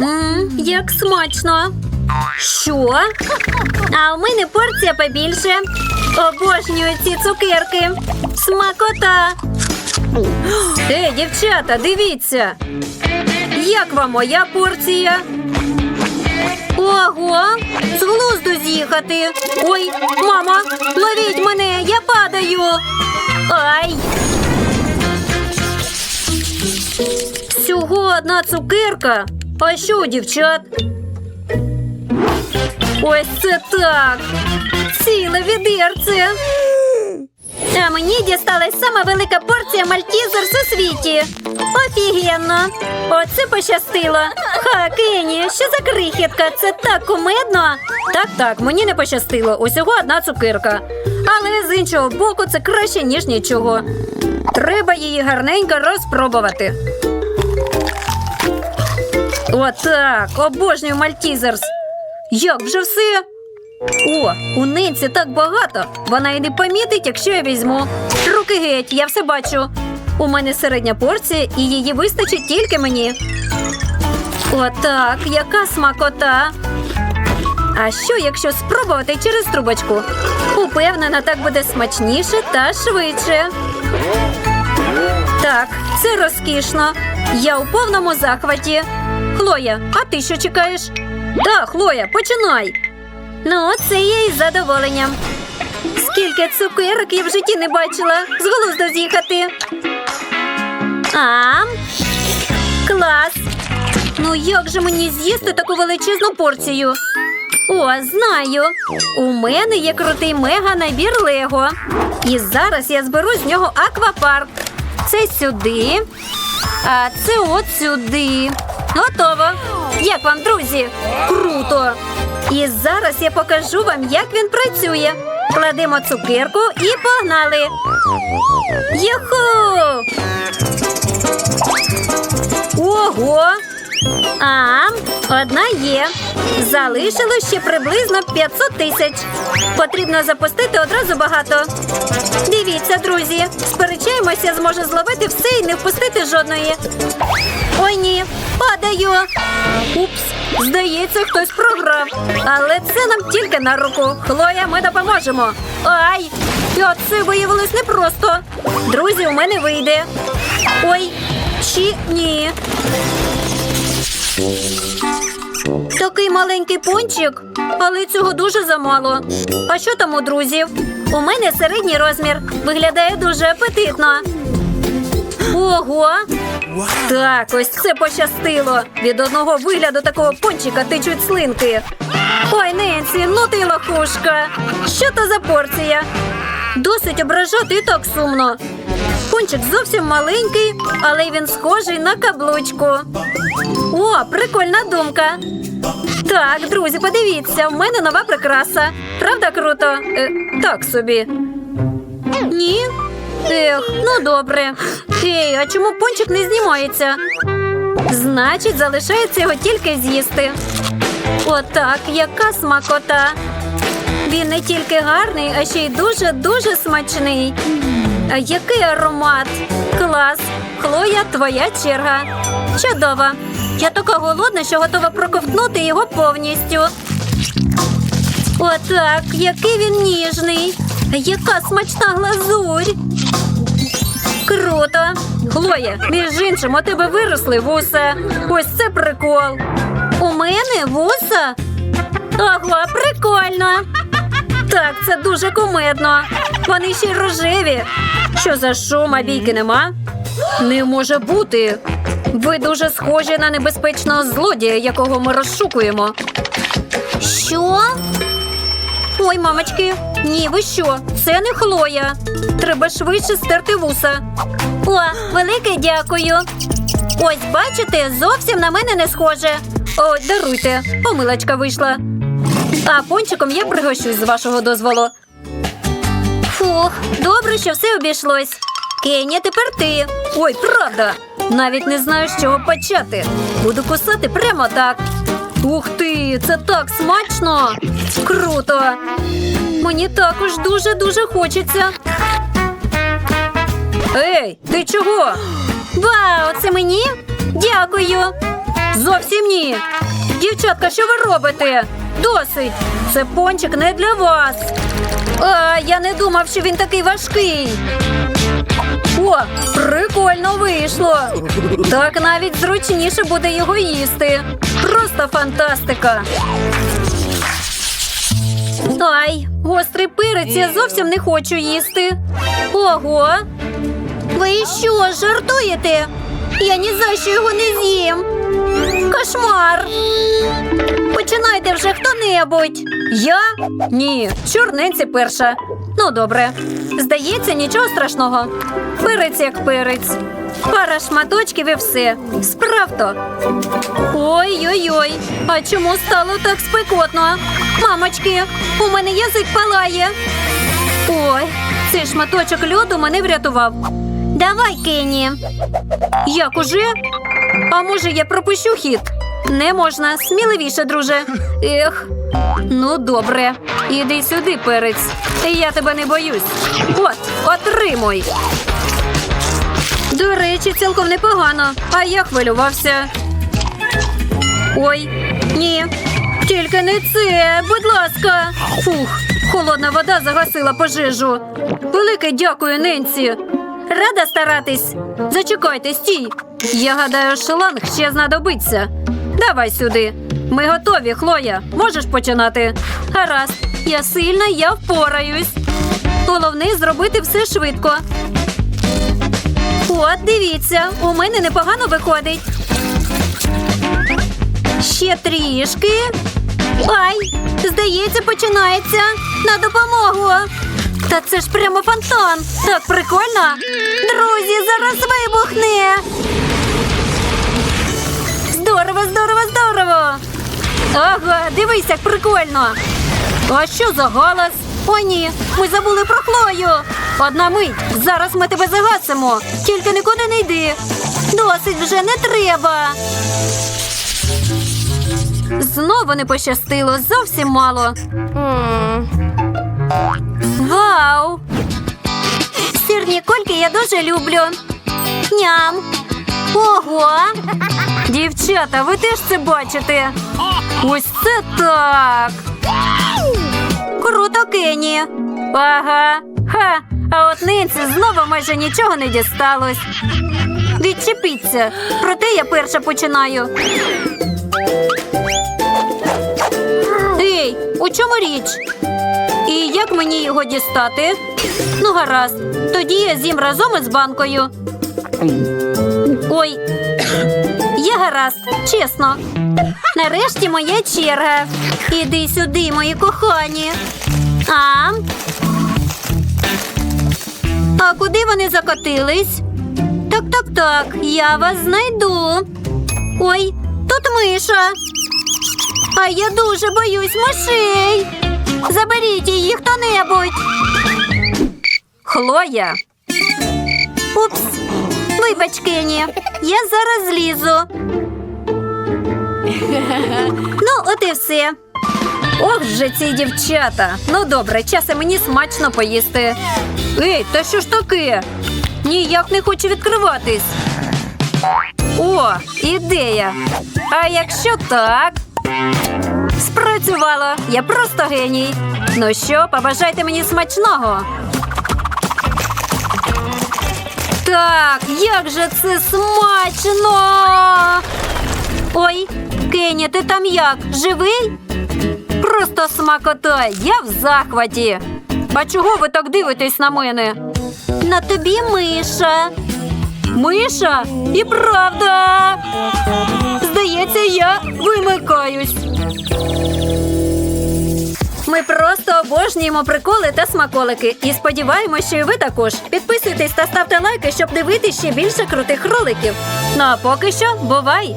Мм, як смачно. Що? А у мене порція побільше. Обожнюю ці цукерки. Смакота. Ей, дівчата, дивіться. Як вам моя порція? Ого, з глузду з'їхати. Ой, мама, ловіть мене, я падаю. Ай. Всього одна цукерка. А що, у дівчат? Ось це так. Ціле відерце. А мені дісталась сама велика порція мальтізерс у світі. Офігенно. Оце пощастило. Ха, Кені, що за крихітка? Це так кумедно. Так, так, мені не пощастило. Усього одна цукерка. Але з іншого боку, це краще, ніж нічого. Треба її гарненько розпробувати. Отак, обожнюю мальтізерс. Як вже все? О, у нинці так багато. Вона і не помітить, якщо я візьму. Руки геть, я все бачу. У мене середня порція, і її вистачить тільки мені. Отак, яка смакота. А що, якщо спробувати через трубочку? Упевнена, так буде смачніше та швидше. Так, це розкішно. Я у повному захваті. Хлоя, а ти що чекаєш? Так, Хлоя, починай. Ну, це я із задоволенням. Скільки цукерок я в житті не бачила. З глузду з'їхати. Ам. Клас. Ну як же мені з'їсти таку величезну порцію? О, знаю. У мене є крутий мега набір Лего. І зараз я зберу з нього аквапарк. Це сюди. А це от сюди. Готово. Як вам, друзі? Круто! І зараз я покажу вам, як він працює. Кладемо цукерку і погнали. Юху! Ого! А, одна є. Залишилось ще приблизно 500 тисяч. Потрібно запустити одразу багато. Дивіться, друзі, сперечаємося, зможе зловити все і не впустити жодної. Ой, ні, падаю. Упс, здається, хтось програв. Але це нам тільки на руку. Хлоя, ми допоможемо. Ай! Це виявилось непросто. Друзі, у мене вийде. Ой, чи ні. Такий маленький пончик, але цього дуже замало. А що там у друзів? У мене середній розмір. Виглядає дуже апетитно. Ого! Так, ось це пощастило. Від одного вигляду такого пончика течуть слинки. Ой, Ненсі, ну ти лохушка. Що то за порція? Досить ображати і так сумно. Пончик зовсім маленький, але він схожий на каблучку. О, прикольна думка. Так, друзі, подивіться, в мене нова прикраса. Правда круто? Е, так собі. Ні? Ех, ну добре. Ей, а чому пончик не знімається? Значить, залишається його тільки з'їсти. Отак, яка смакота. Він не тільки гарний, а ще й дуже-дуже смачний. Який аромат! Клас! Хлоя, твоя черга. Чудово. Я така голодна, що готова проковтнути його повністю. Отак, який він ніжний. Яка смачна глазурь. Круто. Хлоя, між іншим, у тебе виросли вуса. Ось це прикол. У мене вуса? Ого, прикольно. Так, це дуже кумедно. Вони ще й рожеві. Що за шум, а бійки нема? Не може бути. Ви дуже схожі на небезпечного злодія, якого ми розшукуємо. Що? Ой, мамочки, ні, ви що? Це не Хлоя. Треба швидше стерти вуса. О, велике дякую. Ось, бачите, зовсім на мене не схоже. Ой, даруйте, помилочка вийшла. А пончиком я пригощусь з вашого дозволу. Фух, добре, що все обійшлось. Кеня, тепер ти. Ой, правда. Навіть не знаю, з чого почати. Буду кусати прямо так. Ух ти, це так смачно! Круто! Мені також дуже-дуже хочеться. Ей, ти чого? Вау, це мені? Дякую. Зовсім ні. Дівчатка, що ви робите? Досить. Це пончик не для вас. А, я не думав, що він такий важкий. О, прикольно вийшло. Так навіть зручніше буде його їсти. Просто фантастика. Ай, гострий перець я зовсім не хочу їсти. Ого. Ви що, жартуєте? Я ні за що його не з'їм. Кошмар. Починайте вже хто-небудь. Я? Ні, чорненці перша. Ну, добре. Здається, нічого страшного. Перець як перець. Пара шматочків і все. Справто. Ой-ой-ой. А чому стало так спекотно? Мамочки, у мене язик палає. Ой, цей шматочок льоду мене врятував. Давай, Кенні. Як уже? А може, я пропущу хід? Не можна, сміливіше, друже. Ех. Ну, добре. Іди сюди, перець. Я тебе не боюсь. От, отримуй. До речі, цілком непогано. А я хвилювався. Ой, ні. Тільки не це, будь ласка. Фух, холодна вода загасила пожежу. Велике дякую, Ненсі. Рада старатись. Зачекайте, стій. Я гадаю, шланг ще знадобиться. Давай сюди. Ми готові, Хлоя. Можеш починати. Гаразд, я сильна, я впораюсь. Головне зробити все швидко. От, дивіться, у мене непогано виходить. Ще трішки. Ай, здається, починається. На допомогу. Та це ж прямо фонтан. Так прикольно. Друзі, зараз вибухне. Здорово, здорово, здорово. Ага, дивись, як прикольно. А що за галас? О, ні, ми забули про Хлою. Одна мить, зараз ми тебе загасимо. Тільки нікуди не йди. Досить вже не треба. Знову не пощастило, зовсім мало. Вау! Сирні кольки я дуже люблю. Ням. Ого! Дівчата, ви теж це бачите? Ось це так. Круто, Кені. Ага. Ха. А от нинці знову майже нічого не дісталось. Відчепіться. Проте я перша починаю. Ей, у чому річ? І як мені його дістати? Ну, гаразд. Тоді я з'їм разом із банкою. Ой, є гаразд, чесно. Нарешті моя черга. Іди сюди, мої кохані. А? А куди вони закотились? Так, так, так, я вас знайду. Ой, тут миша. А я дуже боюсь мишей. Заберіть її хто-небудь. Хлоя. Упс. Вибач, Кені. Я зараз злізу. ну, от і все. Ох же ці дівчата. Ну добре, час і мені смачно поїсти. Ей, та що ж таке? Ніяк не хочу відкриватись. О, ідея. А якщо так? Спрацювало. Я просто геній. Ну що, побажайте мені смачного. Так, як же це смачно. Ой, Кені, ти там як? Живий? Просто смакота, я в захваті. А чого ви так дивитесь на мене? На тобі миша. Миша? І правда. Здається, я вимикаюсь. Ми просто обожнюємо приколи та смаколики. І сподіваємося, що і ви також. Підписуйтесь та ставте лайки, щоб дивитися ще більше крутих роликів. Ну а поки що, бувай!